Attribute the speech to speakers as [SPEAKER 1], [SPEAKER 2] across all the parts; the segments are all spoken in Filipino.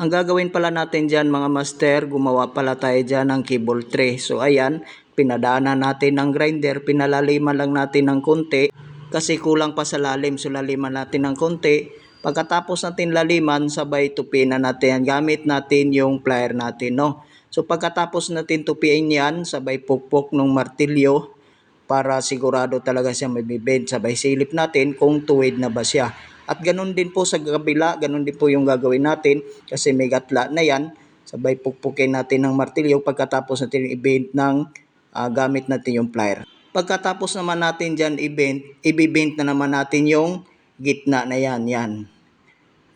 [SPEAKER 1] Ang gagawin pala natin dyan mga master, gumawa pala tayo dyan ng cable tray. So ayan, pinadaanan natin ng grinder, pinalaliman lang natin ng konti kasi kulang pa sa lalim. So laliman natin ng konti. Pagkatapos natin laliman, sabay tupiin na natin. Gamit natin yung plier natin, no? So pagkatapos natin tupiin yan, sabay pukpok ng martilyo para sigurado talaga siya may bibend. Sabay silip natin kung tuwid na ba siya. At ganun din po sa kabila, ganun din po yung gagawin natin kasi may gatla na yan. Sabay pukpukin natin ng martilyo pagkatapos natin i-bend ng ah, gamit natin yung plier. Pagkatapos naman natin dyan i-bend, i-bend na naman natin yung gitna na yan, yan.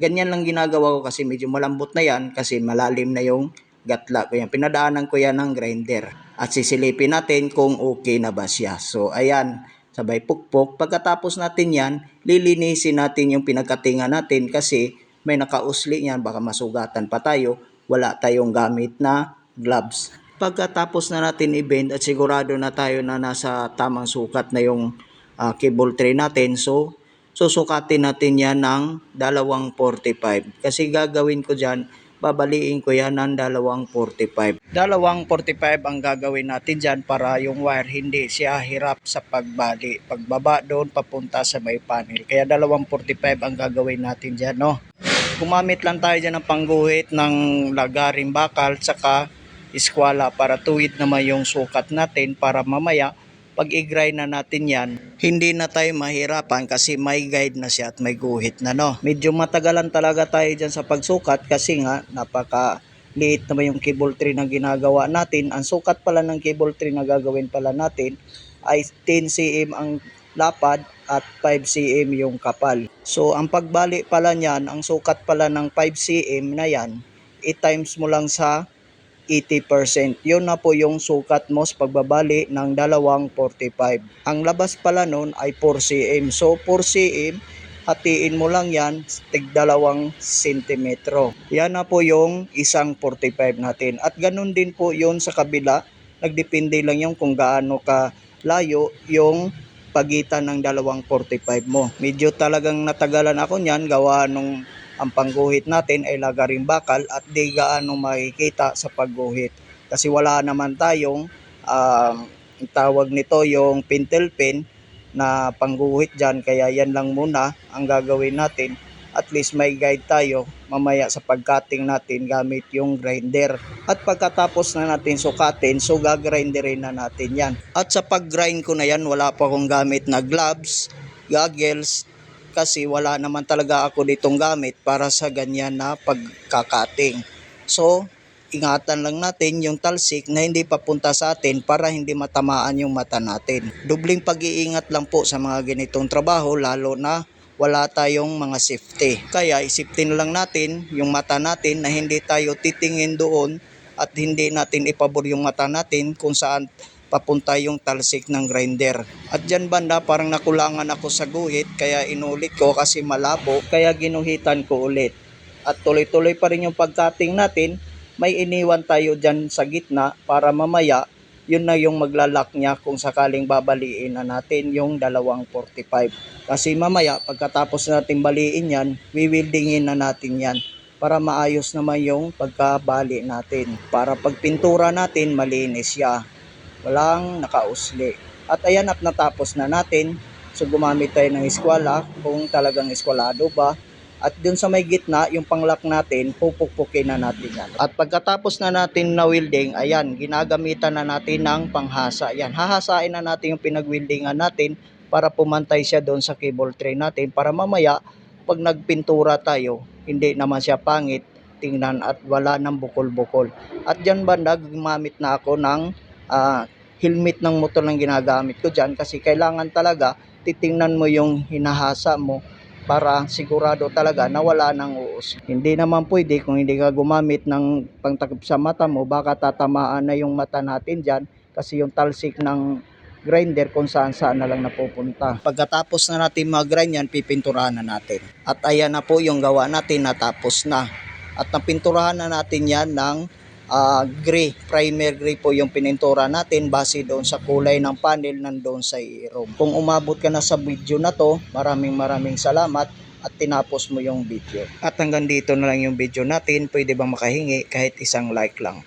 [SPEAKER 1] Ganyan lang ginagawa ko kasi medyo malambot na yan kasi malalim na yung gatla ko yan. Pinadaanan ko yan ng grinder. At sisilipin natin kung okay na ba siya. So ayan, sabay pukpok. Pagkatapos natin yan, lilinisin natin yung pinagkatinga natin kasi may nakausli yan, baka masugatan pa tayo. Wala tayong gamit na gloves. Pagkatapos na natin i-bend at sigurado na tayo na nasa tamang sukat na yung ah, cable tray natin. So, susukatin natin yan ng dalawang 45. Kasi gagawin ko dyan, babaliin ko yan ng dalawang 45. Dalawang 45 ang gagawin natin dyan para yung wire hindi siya hirap sa pagbali. Pagbaba doon papunta sa may panel. Kaya dalawang 45 ang gagawin natin dyan, no? Gumamit lang tayo dyan ng pangguhit ng lagaring bakal tsaka eskwala para tuwid naman yung sukat natin para mamaya pag i-grind na natin yan, hindi na tayo mahirapan kasi may guide na siya at may guhit na no. Medyo matagalan talaga tayo dyan sa pagsukat kasi nga napaka liit naman yung cable tray na ginagawa natin. Ang sukat pala ng cable tray na gagawin pala natin ay 10 cm ang lapad at 5 cm yung kapal. So ang pagbali pala niyan, ang sukat pala ng 5 cm na yan, i-times mo lang sa 80%. Yun na po yung sukat mo sa pagbabali ng dalawang 45. Ang labas pala nun ay 4 cm. So 4 cm, hatiin mo lang yan, tig dalawang sentimetro. Yan na po yung isang 45 natin. At ganun din po yun sa kabila. Nagdepende lang yung kung gaano ka layo yung pagitan ng dalawang 45 mo. Medyo talagang natagalan ako niyan gawa nung ang pangguhit natin ay lagaring bakal at di gaano makikita sa pagguhit. Kasi wala naman tayong um, ang tawag nito yung pintel pin na pangguhit dyan. Kaya yan lang muna ang gagawin natin. At least may guide tayo mamaya sa pagcutting natin gamit yung grinder. At pagkatapos na natin sukatin, so gagrinderin na natin yan. At sa pag-grind ko na yan, wala pa akong gamit na gloves, goggles, kasi wala naman talaga ako ditong gamit para sa ganyan na pagkakating. So, ingatan lang natin yung talsik na hindi papunta sa atin para hindi matamaan yung mata natin. Dubling pag-iingat lang po sa mga ganitong trabaho lalo na wala tayong mga safety. Kaya isipin lang natin yung mata natin na hindi tayo titingin doon at hindi natin ipabor yung mata natin kung saan papunta yung talsik ng grinder. At dyan banda parang nakulangan ako sa guhit kaya inulit ko kasi malabo kaya ginuhitan ko ulit. At tuloy-tuloy pa rin yung pagcutting natin, may iniwan tayo dyan sa gitna para mamaya yun na yung maglalak niya kung sakaling babaliin na natin yung dalawang 45. Kasi mamaya pagkatapos natin baliin yan, wiwildingin na natin yan para maayos naman yung pagkabali natin. Para pagpintura natin, malinis siya walang nakausli. At ayan at natapos na natin. So gumamit tayo ng eskwala kung talagang eskwalado ba. At dun sa may gitna, yung panglock natin, pupukpukin na natin yan. At pagkatapos na natin na welding, ayan, ginagamitan na natin ng panghasa. Yan, hahasain na natin yung pinag-weldingan natin para pumantay siya doon sa cable tray natin para mamaya pag nagpintura tayo, hindi naman siya pangit tingnan at wala ng bukol-bukol. At dyan banda, gumamit na ako ng ah, helmet ng motor lang ginagamit ko dyan kasi kailangan talaga titingnan mo yung hinahasa mo para sigurado talaga na wala nang uus. Hindi naman pwede kung hindi ka gumamit ng pangtakip sa mata mo, baka tatamaan na yung mata natin dyan kasi yung talsik ng grinder kung saan saan na lang napupunta. Pagkatapos na natin mag-grind yan, pipinturahan na natin. At ayan na po yung gawa natin, natapos na. At napinturahan na natin yan ng ah, gray, primer gray po yung pinintura natin base doon sa kulay ng panel nandoon sa i-room. Kung umabot ka na sa video na to, maraming maraming salamat at tinapos mo yung video. At hanggang dito na lang yung video natin. Pwede bang makahingi kahit isang like lang.